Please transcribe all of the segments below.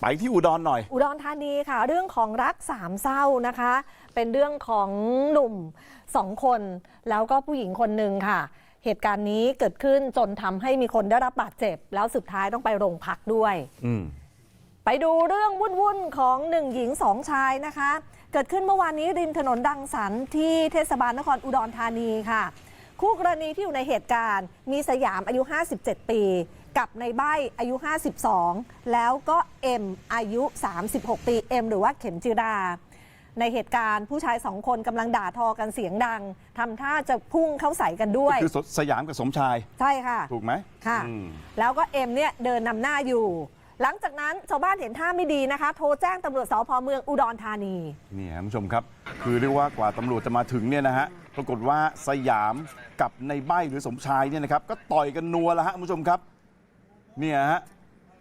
ไปที่อุดรหน่อย อุดรธานีค่ะ เรื่องของรักสามเศร้านะคะ เป็นเรื่องของหนุ่มสองคน แล้วก็ผู้หญิงคนหนึ่งค่ะ เหตุการณ์นี้เกิดขึ้นจนทำให้มีคนได้รับบาดเจ็บ แล้วสุดท้ายต้องไปโรงพักด้วย อืม ไปดูเรื่องวุ่นๆของหนึ่งหญิงสองชายนะคะ เกิดขึ้นเมื่อวานนี้ริมถนนดังสันที่เทศบาลนครอุดรธานีค่ะ คู่กรณีที่อยู่ในเหตุการณ์มีสยามอายุ 57 ปี กับในใบอายุ 52 แล้วก็เอ็มอายุ 36 ปีเอ็มหรือว่าเข็มจิรา ในเหตุการณ์ผู้ชายสองคนกำลังด่าทอกันเสียงดังทำท่าจะพุ่งเข้าใส่กันด้วย คือสสยามกับสมชาย ใช่ค่ะ ถูกไหมค่ะ อืม แล้วก็เอ็มเนี่ยเดินนำหน้าอยู่ หลังจากนั้นชาวบ้านเห็นท่าไม่ดีนะคะ โทรแจ้งตำรวจสพเมืองอุดรธานี นี่ฮะคุณผู้ชมครับ คือเรียกว่ากว่าตำรวจจะมาถึงเนี่ยนะฮะปรากฏว่าสยามกับในใบหรือสมชายเนี่ยนะครับก็ต่อยกันนัวแล้วฮะคุณผู้ชมครับ เนี่ยฮะ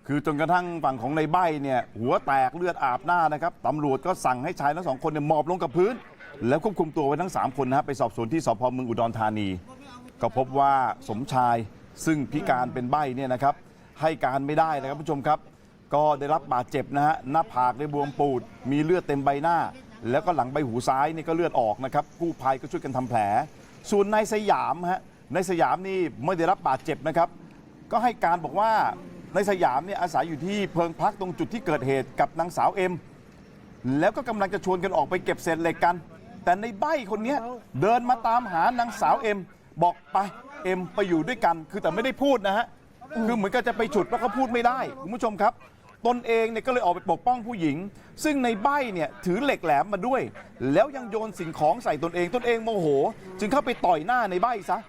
คือจนกระทั่งฝั่งของในใบเนี่ยหัวแตกเลือดอาบหน้านะครับตำรวจก็สั่งให้ชายทั้งสองคนเนี่ยหมอบลงกับพื้น แล้วควบคุมตัวไว้ทั้ง 3 คนนะฮะไปสอบสวนที่สพเมืองอุดรธานี ก็พบว่าสมชายซึ่งพิการเป็นใบเนี่ยนะครับให้การไม่ได้นะครับผู้ชมครับ ก็ได้รับบาดเจ็บนะฮะหน้าผากได้บวมปูด มีเลือดเต็มใบหน้า แล้วก็หลังใบหูซ้ายนี่ก็เลือดออกนะครับกู้ภัยก็ช่วยกันทำแผล ส่วนนายสยามฮะนายสยามนี่ไม่ได้รับบาดเจ็บนะครับ ก็ให้การบอกว่าในายสยามเนี่ยอาศัยอยู่ที่เพิงพักตรงจุดที่เกิดเหตุกับนางสาวเอ็ม แล้วก็กำลังจะชวนกันออกไปเก็บเศษเหล็กกัน แต่ในใบคนเนี้ยเดินมาตามหานางสาวเอ็ม บอกไปเอ็มไปอยู่ด้วยกัน คือแต่ไม่ได้พูดนะฮะ คือเหมือนกับจะไปฉุดแล้วก็พูดไม่ได้คุณผู้ชมครับ ตนเองเนี่ยก็เลยออกไปปกป้องผู้หญิง ซึ่งในใบเนี่ยถือเหล็กแหลมมาด้วย แล้วยังโยนสิ่งของใส่ตนเองตนเองโมโห จึงเข้าไปต่อยหน้าในใบซะ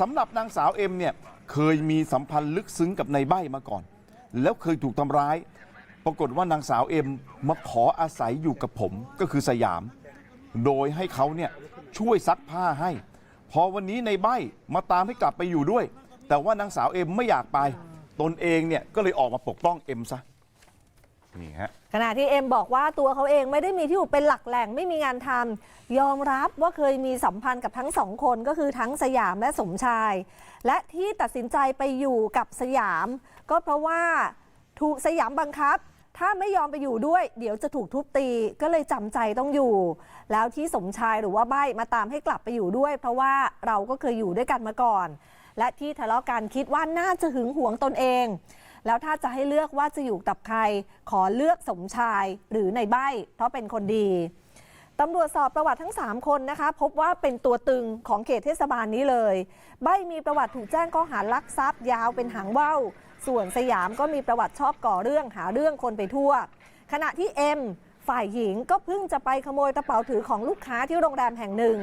สำหรับนางสาวเอ็มเนี่ย เคยมีสัมพันธ์ลึกซึ้งกับในใบมาก่อน แล้วเคยถูกทำร้าย ปรากฏว่านางสาวเอ็มมาขออาศัยอยู่กับผมก็คือสยาม โดยให้เขาเนี่ยช่วยซักผ้าให้ พอวันนี้ในใบมาตามให้กลับไปอยู่ด้วย แต่ว่านางสาวเอ็มไม่อยากไป ตนเองเนี่ยก็เลยออกมาปกป้องเอ็มซะ นี่ฮะ ขณะที่เอ็มบอกว่าตัวเขาเองไม่ได้มีที่อยู่เป็นหลักแหล่งไม่มีงานทำยอมรับว่าเคยมีสัมพันธ์กับทั้งสองคนก็คือทั้งสยามและสมชาย และที่ตัดสินใจไปอยู่กับสยาม ก็เพราะว่าถูกสยามบังคับ ถ้าไม่ยอมไปอยู่ด้วย เดี๋ยวจะถูกทุบตีก็เลยจำใจต้องอยู่ แล้วที่สมชายหรือว่าใบมาตามให้กลับไปอยู่ด้วย เพราะว่าเราก็เคยอยู่ด้วยกันมาก่อน และที่ทะเลาะกันคิดว่าน่าจะหึงหวงตนเอง แล้วถ้าจะให้เลือกว่าจะอยู่กับใคร ขอเลือกสมชายหรือในใบเพราะเป็นคนดีตำรวจสอบประวัติทั้ง 3 คนนะคะ พบว่าเป็นตัวตึงของเขตเทศบาลนี้เลย ใบมีประวัติถูกแจ้งข้อหารักทรัพย์ยาวเป็นหางว่าวส่วนสยามก็มีประวัติชอบก่อเรื่องหาเรื่องคนไปทั่ว ขณะที่เอ็มฝ่ายหญิงก็เพิ่งจะไปขโมยกระเป๋าถือของลูกค้าที่โรงแรมแห่งหนึ่ง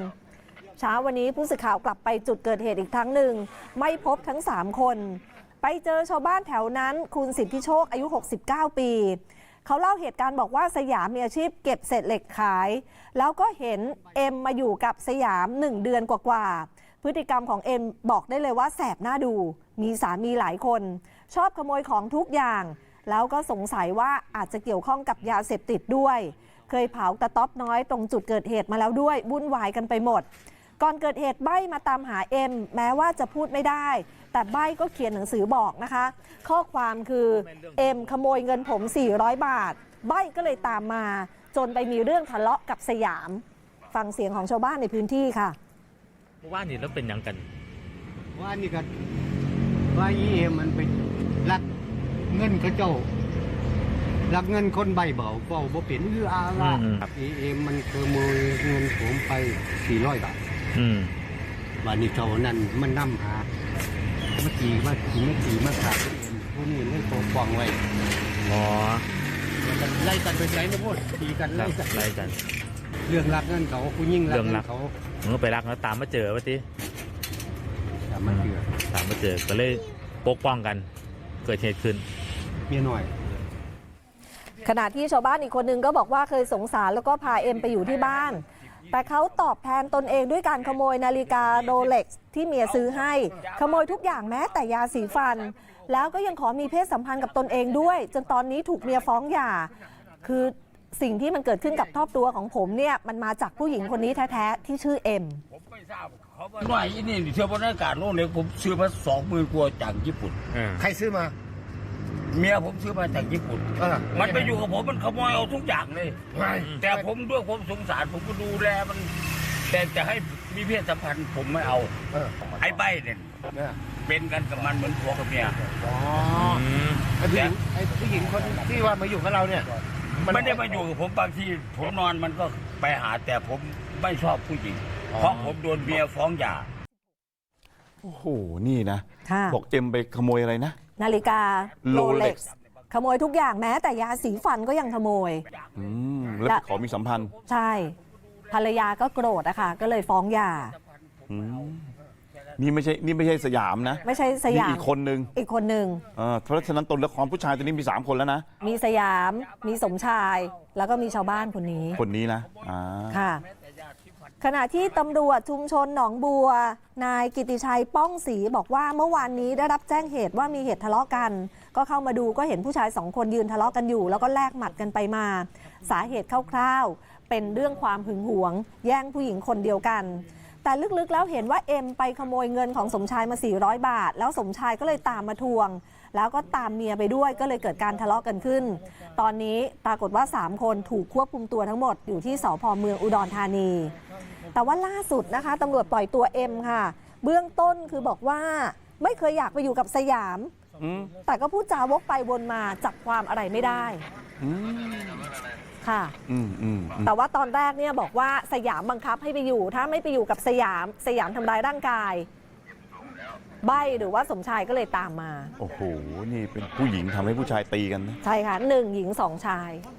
เช้าวันนี้ผู้สื่อข่าวกลับไปจุดเกิดเหตุอีกครั้งหนึ่ง ไม่พบทั้ง 3 คน ไปเจอชาวบ้านแถวนั้น คุณสิทธิโชคอายุ 69 ปี เขาเล่าเหตุการณ์บอกว่าสยามมีอาชีพเก็บเศษเหล็กขาย แล้วก็เห็นเอ็มมาอยู่กับสยาม 1 เดือนกว่าๆพฤติกรรมของเอ็มบอกได้เลยว่าแสบหน้าดู มีสามีหลายคน ชอบขโมยของทุกอย่าง แล้วก็สงสัยว่าอาจจะเกี่ยวข้องกับยาเสพติดด้วย เคยเผากระต๊อบน้อยตรงจุดเกิดเหตุมาแล้วด้วยวุ่นวายกันไปหมด ก่อนเกิดเหตุใบ้มาตามหาเอ็มแม้ว่าจะพูดไม่ได้ แต่ใบ้ก็เขียนหนังสือบอกนะคะ ข้อความคือเอ็มขโมยเงินผม 400 บาท ใบ้ก็เลยตามมา จนไปมีเรื่องทะเลาะกับสยาม ฟังเสียงของชาวบ้านในพื้นที่ค่ะเมื่อว่านนี่แล้วเป็นหยังกันว่านี่ก็ว่าอีเอมมันไปลักเงินเขาเจ้าลักเงินคนใบเบาเบาบ่เป็นคืออาละอืมครับ อีเอมมันขโมยเงินผมไป400บาทอืม วันนี้เขานั้นมันนำหาเมื่อกี้มาขี่เมื่อกี้มาขาดเอ็มผู้นี้เล่นโปปองไว้อ๋อไล่กันไปใช้นะพูดตีกันครัไล่บกันไล่กัน เรื่องรักเงินเขาผู้ยิ่งรักเรื่องเงิรักนเขามึงก็ไปรักแล้วตามมาเจอวะทีแต่มันเชื่อตามมาเจอก็เลยปกป้องกัน เกิดเหตุขึ้นเมียหน่อยขณะที่ชาวบ้านอีกคนนึงก็บอกว่าเคยสงสารแล้วก็พาเอ็มไปอยู่ที่บ้าน แต่เขาตอบแทนตนเองด้วยการขโมยนาฬิกาโรเล็กซ์ที่เมียซื้อให้ ขโมยทุกอย่างแม้แต่ยาสีฟัน แล้วก็ยังขอมีเพศสัมพันธ์กับตนเองด้วย จนตอนนี้ถูกเมียฟ้องหย่า คือสิ่งที่มันเกิดขึ้นกับครอบครัวของผมเนี่ยมันมาจากผู้หญิงคนนี้แท้ๆที่ชื่อเอ็มหน่อยอันนี่เชื่อบรรยากาศโลกเนี่ยผมซื้อมาสองหมื่นกว่าจากญี่ปุ่นอ่าใครซื้อมา เมียผมซื้อมาจากญี่ปุ่น เออมันไปอยู่กับผมมันขโมยเอาทุกอย่างเลยไม่แต่ผมด้วยความสงสารผมก็ดูแลมัน แต่จะให้มีเพศสัมพันธ์ผมไม่เอา เออไอ้ใบเนี่ยเนี่ยเป็นกันกับมันเหมือนผัวกับเมีย อ๋ออืมไอ้ผู้หญิงไอ้ผู้หญิงคนที่ว่ามาอยู่กับเราเนี่ยไม่ได้มาอยู่กับผมบางทีผมนอนมันก็ไปหาแต่ผมไม่ชอบผู้หญิงเพราะผมโดนเมียฟ้องหย่า โอ้โห นี่นะ ค่ะ บอกเอ็มไปขโมยอะไรนะ นาฬิกาโรเล็ก Rolex ขโมยทุกอย่างแม้แต่ยาสีฟันก็ยังขโมย อืมแล้วไปขอมีสัมพันธ์ใช่ ภรรยาก็โกรธนะคะก็เลยฟ้องหย่าอืมนี่ไม่ใช่นี่ไม่ใช่สยามนะไม่ใช่สยามนี่อีกคนนึงอีกคนหนึ่งเออเพราะฉะนั้นตัวละครผู้ชายตัวนี้มีสามคนแล้วนะ มีสยาม มีสมชาย แล้วก็มีชาวบ้านคนนี้คนนี้นะอ่า ค่ะ ขณะที่ตำรวจชุมชนหนองบัว นายกิติชัยป้องศรีบอกว่าเมื่อวานนี้ได้รับแจ้งเหตุว่ามีเหตุทะเลาะกัน ก็เข้ามาดูก็เห็นผู้ชายสองคนยืนทะเลาะกันอยู่ แล้วก็แลกหมัดกันไปมา สาเหตุคร่าวๆเป็นเรื่องความหึงหวง แย่งผู้หญิงคนเดียวกัน แต่ลึกๆแล้วเห็นว่าเอ็มไปขโมยเงินของสมชายมา 400 บาท แล้วสมชายก็เลยตามมาทวง แล้วก็ตามเมียไปด้วยก็เลยเกิดการทะเลาะกันขึ้น ตอนนี้ปรากฏว่า 3 คนถูกควบคุมตัวทั้งหมดอยู่ที่สพเมืองอุดรธานี แต่ว่าล่าสุดนะคะตำรวจปล่อยตัวเอ็มค่ะ เบื้องต้นคือบอกว่าไม่เคยอยากไปอยู่กับสยามอืมแต่ก็พูดจาวกไปวนมาจับความอะไรไม่ได้ อืม ค่ะ อืมอืมอืมแต่ว่าตอนแรกเนี่ยบอกว่าสยามบังคับให้ไปอยู่ ถ้าไม่ไปอยู่กับสยามสยามทำร้ายร่างกาย ใบหรือว่าสมชายก็เลยตามมา โอ้โห นี่เป็นผู้หญิงทำให้ผู้ชายตีกันนะ ใช่ค่ะหนึ่งหญิงสองชายอ